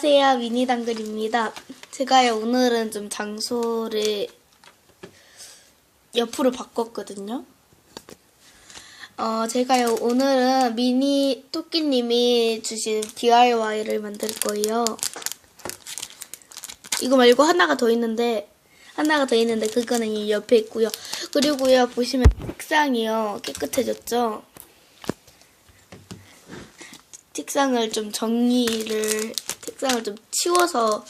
안녕하세요. 미니당글입니다. 제가요, 오늘은 좀 장소를 옆으로 바꿨거든요. 어, 제가요, 오늘은 미니 토끼님이 주신 DIY를 만들 거예요. 이거 말고 하나가 더 있는데, 하나가 더 있는데, 그거는 이 옆에 있고요. 그리고요, 보시면 책상이요, 깨끗해졌죠? 책상을 좀 정리를 책상을 좀 치워서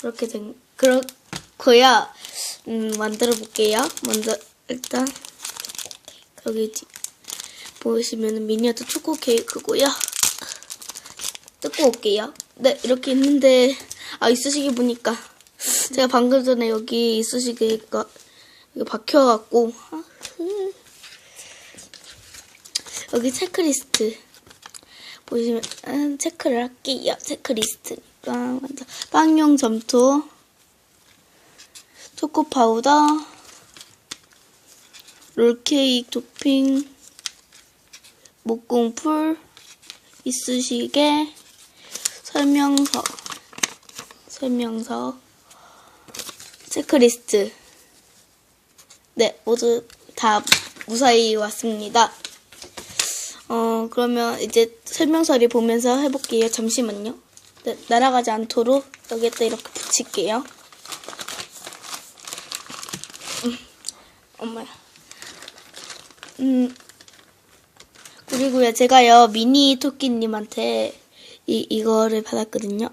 그렇게 된 거야 음, 만들어 볼게요. 먼저 일단 여기 뒤- 보시면은 미니어처 초코 케이크고요. 뜯고 올게요. 네 이렇게 있는데 아 이쑤시개 보니까 제가 방금 전에 여기 이쑤시개가 이거 박혀갖고. 여기 체크리스트 보시면 음, 체크를 할게요. 체크리스트 니까 먼저 빵용 점토, 초코 파우더, 롤케이크 토핑, 목공풀, 이쑤시개, 설명서, 설명서, 체크리스트. 네, 모두 다 무사히 왔습니다. 어, 그러면 이제 설명서를 보면서 해볼게요. 잠시만요. 네, 날아가지 않도록 여기에다 이렇게 붙일게요. 음, 엄마야. 음, 그리고요, 제가요, 미니 토끼님한테 이, 이거를 받았거든요.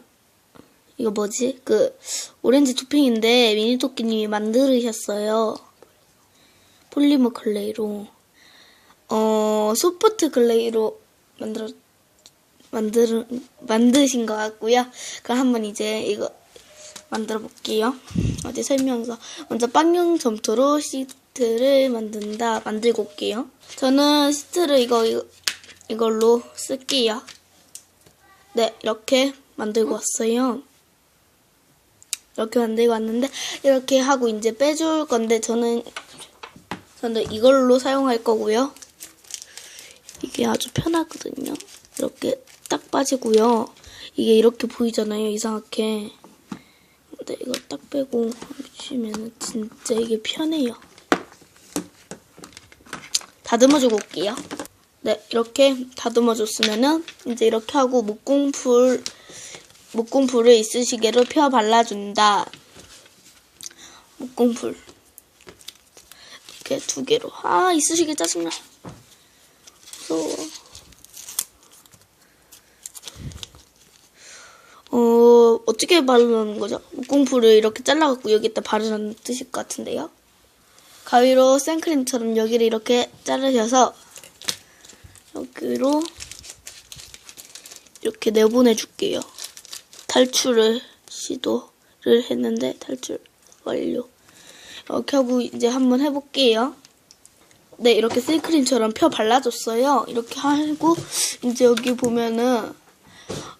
이거 뭐지? 그, 오렌지 토핑인데 미니 토끼님이 만들으셨어요. 폴리머 클레이로. 어, 소프트 글레이로 만들어, 만들, 만드신 것 같고요. 그럼 한번 이제 이거 만들어 볼게요. 어디 설명서. 먼저 빵용 점토로 시트를 만든다. 만들고 올게요. 저는 시트를 이거, 이거 이걸로 쓸게요. 네, 이렇게 만들고 왔어요. 이렇게 만들고 왔는데, 이렇게 하고 이제 빼줄 건데, 저는, 저는 이걸로 사용할 거고요. 이게 아주 편하거든요. 이렇게 딱 빠지고요. 이게 이렇게 보이잖아요. 이상하게. 근데 이거 딱 빼고 보시면은 진짜 이게 편해요. 다듬어주고 올게요. 네, 이렇게 다듬어줬으면은 이제 이렇게 하고 목공풀 목공풀을 이쑤시개로 펴 발라준다. 목공풀 이렇게 두 개로 아 이쑤시개 짜증나. 무서워. 어, 어떻게 바르는 거죠? 목공풀을 이렇게 잘라갖고 여기다 바르는 뜻일 것 같은데요? 가위로 생크림처럼 여기를 이렇게 자르셔서 여기로 이렇게 내보내줄게요. 탈출을 시도를 했는데 탈출 완료. 이렇게 하고 이제 한번 해볼게요. 네, 이렇게 생크림처럼 펴 발라줬어요. 이렇게 하고, 이제 여기 보면은,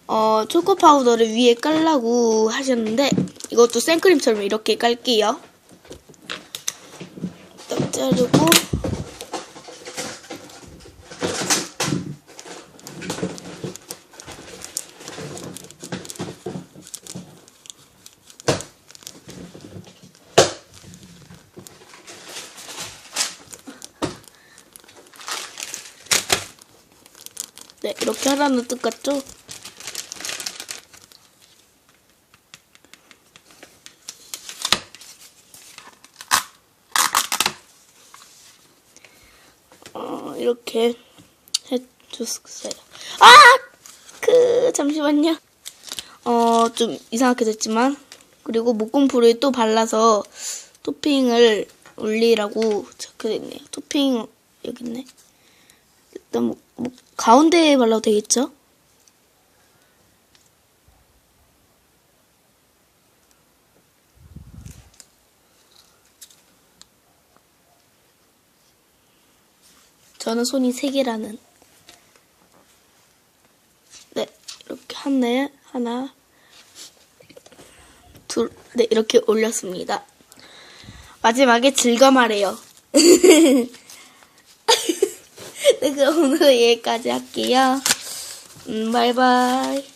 어, 초코 파우더를 위에 깔라고 하셨는데, 이것도 생크림처럼 이렇게 깔게요. 딱 자르고, 네, 이렇게 하라는 뜻 같죠? 어, 이렇게 해줬어요. 아! 그, 잠시만요. 어, 좀 이상하게 됐지만. 그리고 목공풀을 또 발라서 토핑을 올리라고 적혀져 있네요. 토핑, 여기 있네. 일단 뭐, 뭐 가운데에 발라도 되겠죠? 저는 손이 세 개라는. 네, 이렇게 하나, 하나, 둘, 네, 이렇게 올렸습니다. 마지막에 즐거말해요. 네, 그럼 오늘 여기까지 할게요. 음, 바이바이.